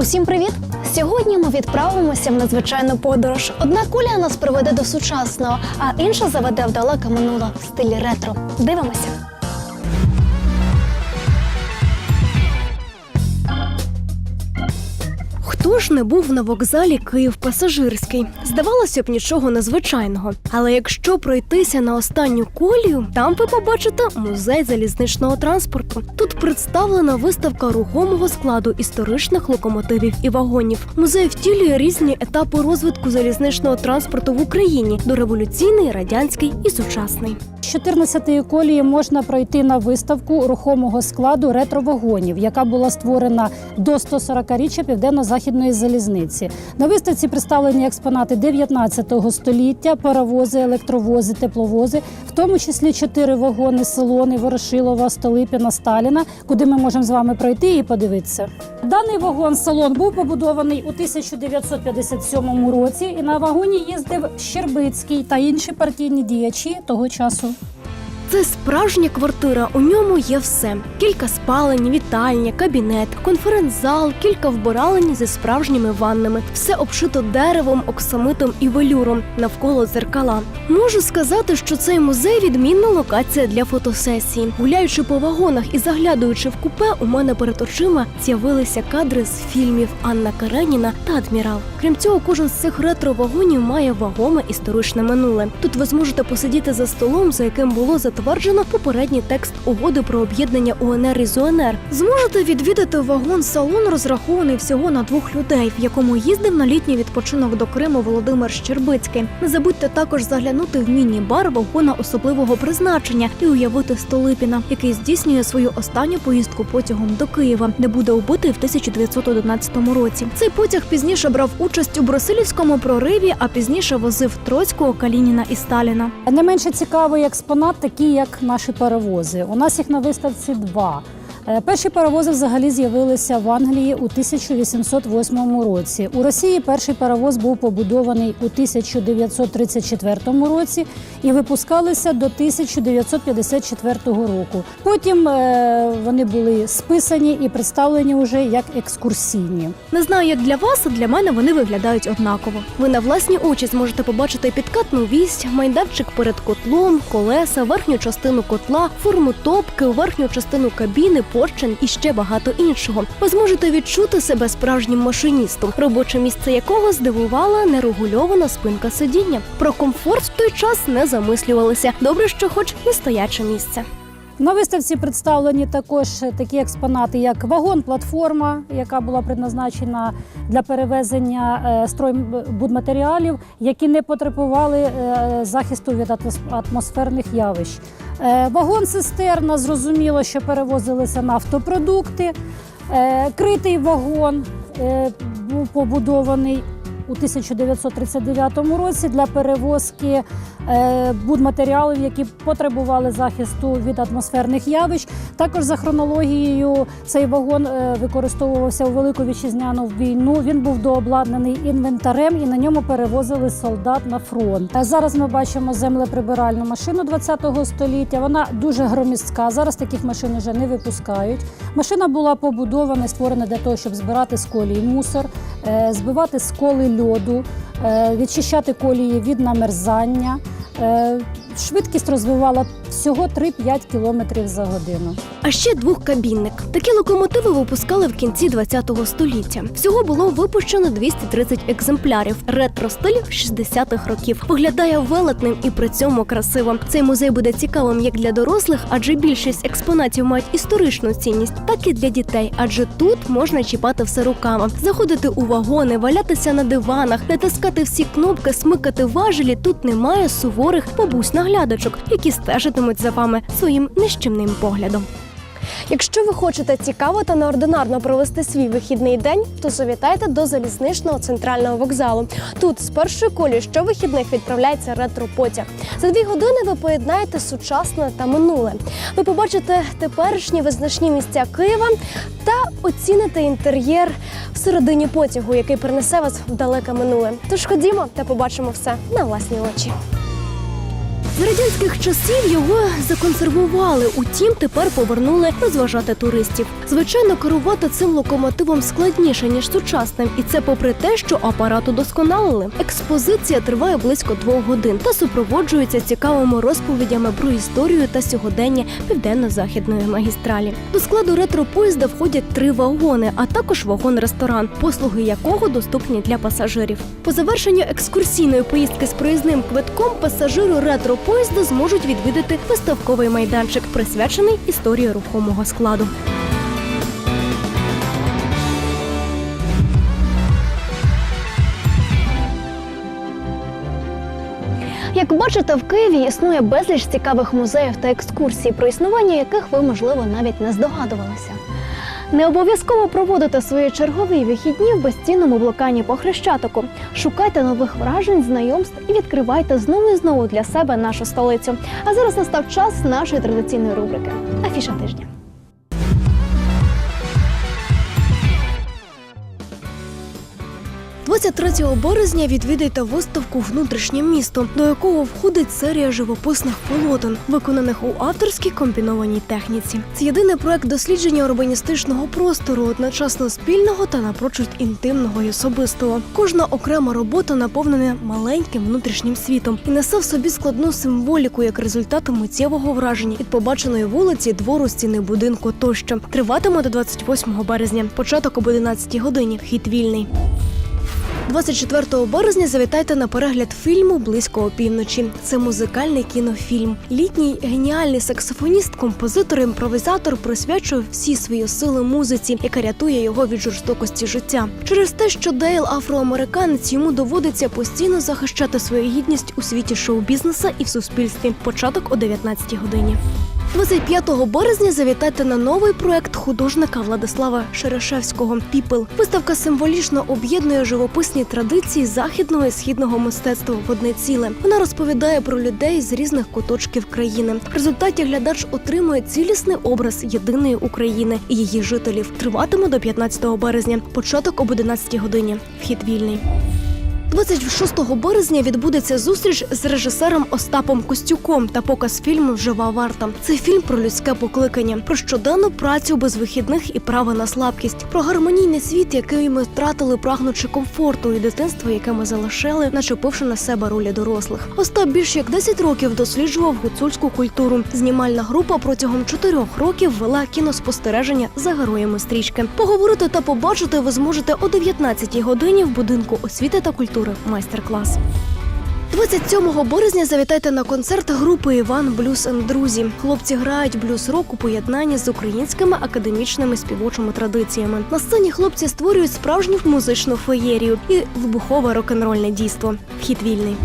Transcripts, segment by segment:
Усім привіт! Сьогодні ми відправимося в надзвичайну подорож. Одна куля нас приведе до сучасного, а інша заведе в далеке минуле в стилі ретро. Дивимося. Хто ж не був на вокзалі Київ пасажирський? Здавалося б, нічого незвичайного. Але якщо пройтися на останню колію, там ви побачите музей залізничного транспорту. Тут представлена виставка рухомого складу історичних локомотивів і вагонів. Музей втілює різні етапи розвитку залізничного транспорту в Україні дореволюційний, радянський і сучасний. З 14-ї колії можна пройти на виставку рухомого складу ретровагонів, яка була створена до 140-річчя південно-західної залізниці. На виставці представлені експонати 19 століття, паровози, електровози, тепловози, в тому числі чотири вагони Селони, Ворошилова, Столипіна, Сталіна, куди ми можемо з вами пройти і подивитися. Даний вагон салон був побудований у 1957 році, і на вагоні їздив Щербицький та інші партійні діячі того часу. Це справжня квартира. У ньому є все: кілька спалень, вітальня, кабінет, конференц-зал, кілька вбиралень зі справжніми ваннами. Все обшито деревом, оксамитом і велюром навколо дзеркала. Можу сказати, що цей музей відмінна локація для фотосесії. Гуляючи по вагонах і заглядаючи в купе, у мене перед очима з'явилися кадри з фільмів Анна Кареніна та Адмірал. Крім цього, кожен з цих ретро-вагонів має вагоме історичне минуле. Тут ви зможете посидіти за столом, за яким було затверджено попередній текст угоди про об'єднання УНР із УНР. Зможете відвідати вагон-салон, розрахований всього на двох людей, в якому їздив на літній відпочинок до Криму Володимир Щербицький. Не забудьте також заглянути в міні-бар вагона особливого призначення і уявити Столипіна, який здійснює свою останню поїздку потягом до Києва, де буде убитий в 1911 році. Цей потяг пізніше брав участь у Брусилівському прориві, а пізніше возив Троцького, Калініна і Сталіна. Не менше цікавий експонат, такий як наші паровози. У нас їх на виставці два. Е, Перші паровози взагалі з'явилися в Англії у 1808 році. У Росії перший паровоз був побудований у 1934 році і випускалися до 1954 року. Потім е, вони були списані і представлені вже як екскурсійні. Не знаю, як для вас, а для мене вони виглядають однаково. Ви на власні очі зможете побачити підкатну вість, майданчик перед котлом, колеса, верхню частину котла, форму топки, верхню частину кабіни, поршень і ще багато іншого. Ви зможете відчути себе справжнім машиністом, робоче місце якого здивувала нерегульована спинка сидіння. Про комфорт в той час не замислювалися. Добре, що хоч не стояче місце. На виставці представлені також такі експонати, як вагон-платформа, яка була предназначена для перевезення е, стройбудматеріалів, які не потребували е, захисту від атмос- атмосферних явищ. Е, Вагон-цистерна, зрозуміло, що перевозилися нафтопродукти. Е, Критий вагон е, був побудований у 1939 році для перевозки е, будматеріалів, які потребували захисту від атмосферних явищ. Також за хронологією цей вагон е, використовувався у Велику вітчизняну війну. Він був дообладнаний інвентарем і на ньому перевозили солдат на фронт. А зараз ми бачимо землеприбиральну машину 20-го століття. Вона дуже громістка. Зараз таких машин вже не випускають. Машина була побудована, і створена для того, щоб збирати з колії мусор, збивати сколи льоду, е, відчищати колії від намерзання. Е, Швидкість розвивала всього 3-5 км за годину. А ще двохкабінник. Такі локомотиви випускали в кінці 20-го століття. Всього було випущено 230 екземплярів. Ретро-стиль 60-х років. Виглядає велетним і при цьому красивим. Цей музей буде цікавим як для дорослих, адже більшість експонатів мають історичну цінність, так і для дітей, адже тут можна чіпати все руками, заходити у вагони, валятися на диванах, натискати всі кнопки, смикати важелі. Тут немає суворих бабусь наглядачок, які стежитимуть за вами своїм нещемним поглядом. Якщо ви хочете цікаво та неординарно провести свій вихідний день, то завітайте до залізничного центрального вокзалу. Тут з першої колії щовихідних відправляється ретро-потяг. За дві години ви поєднаєте сучасне та минуле. Ви побачите теперішні визначні місця Києва та оціните інтер'єр всередині потягу, який принесе вас в далеке минуле. Тож ходімо та побачимо все на власні очі. Радянських часів його законсервували, утім тепер повернули розважати туристів. Звичайно, керувати цим локомотивом складніше ніж сучасним, і це попри те, що апарат удосконалили. Експозиція триває близько двох годин та супроводжується цікавими розповідями про історію та сьогодення південно-західної магістралі. До складу ретро-поїзда входять три вагони, а також вагон-ресторан, послуги якого доступні для пасажирів. По завершенню екскурсійної поїздки з проїзним квитком пасажири ретро-поїзда зможуть відвідати виставковий майданчик, присвячений історії рухомого складу. Як бачите, в Києві існує безліч цікавих музеїв та екскурсій, про існування яких ви, можливо, навіть не здогадувалися. Не обов'язково проводити свої чергові вихідні в безцінному блокані по хрещатику. Шукайте нових вражень, знайомств і відкривайте знову і знову для себе нашу столицю. А зараз настав час нашої традиційної рубрики Афіша тижня. – 23 березня відвідайте виставку Внутрішнє місто, до якого входить серія живописних полотен, виконаних у авторській комбінованій техніці. Це єдиний проект дослідження урбаністичного простору, одночасно спільного та напрочуд інтимного і особистого. Кожна окрема робота наповнена маленьким внутрішнім світом і несе в собі складну символіку як результат миттєвого враження від побаченої вулиці, двору, стіни будинку тощо. Триватиме до 28 березня. Початок об 11 годині. Вхід вільний. 24 березня завітайте на перегляд фільму Близько опівночі. Це музикальний кінофільм. Літній геніальний саксофоніст, композитор, імпровізатор присвячує всі свої сили музиці, яка рятує його від жорстокості життя. Через те, що Дейл афроамериканець, йому доводиться постійно захищати свою гідність у світі шоу-бізнеса і в суспільстві. Початок о 19 годині. 25 березня завітайте на новий проект художника Владислава Шерешевського Піпел. Виставка символічно об'єднує живописні традиції західного і східного мистецтва в одне ціле. Вона розповідає про людей з різних куточків країни. В результаті глядач отримує цілісний образ єдиної України і її жителів. Триватиме до 15 березня. Початок об 11 годині. Вхід вільний. 26 березня відбудеться зустріч з режисером Остапом Костюком та показ фільму Жива варта. Це фільм про людське покликання, про щоденну працю без вихідних і право на слабкість, про гармонійний світ, який ми втратили, прагнучи комфорту, і дитинство, яке ми залишили, начепивши на себе ролі дорослих. Остап більш як 10 років досліджував гуцульську культуру. Знімальна група протягом 4 років вела кіноспостереження за героями стрічки. Поговорити та побачити ви зможете о 19 годині в будинку освіти та культури. Майстер-клас. 27 березня завітайте на концерт групи Іван Блюз Друзі. Хлопці грають блюз-рок у поєднанні з українськими академічними співочими традиціями. На сцені хлопці створюють справжню музичну феєрію і вибухове рок-н-рольне дійство. Вхід вільний.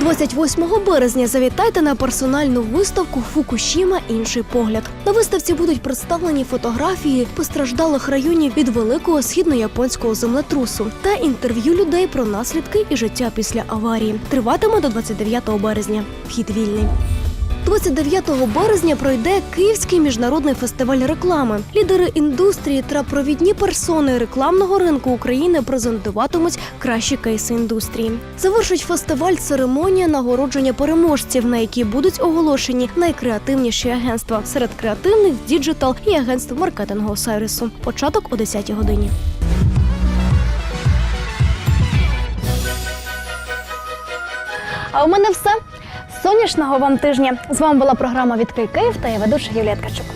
28 березня завітайте на персональну виставку Фукушіма інший погляд. На виставці будуть представлені фотографії постраждалих районів від великого східно-японського землетрусу та інтерв'ю людей про наслідки і життя після аварії. Триватиме до 29 березня. Вхід вільний. 29 березня пройде Київський міжнародний фестиваль реклами. Лідери індустрії та провідні персони рекламного ринку України презентуватимуть кращі кейси індустрії. Завершить фестиваль церемонія нагородження переможців, на якій будуть оголошені найкреативніші агентства серед креативних діджитал і агентств маркетингового сервісу. Початок о 10 годині. А у мене все. Сонячного вам тижня. З вами була програма Відкрий Київ та я ведуча Юлія Ткачук.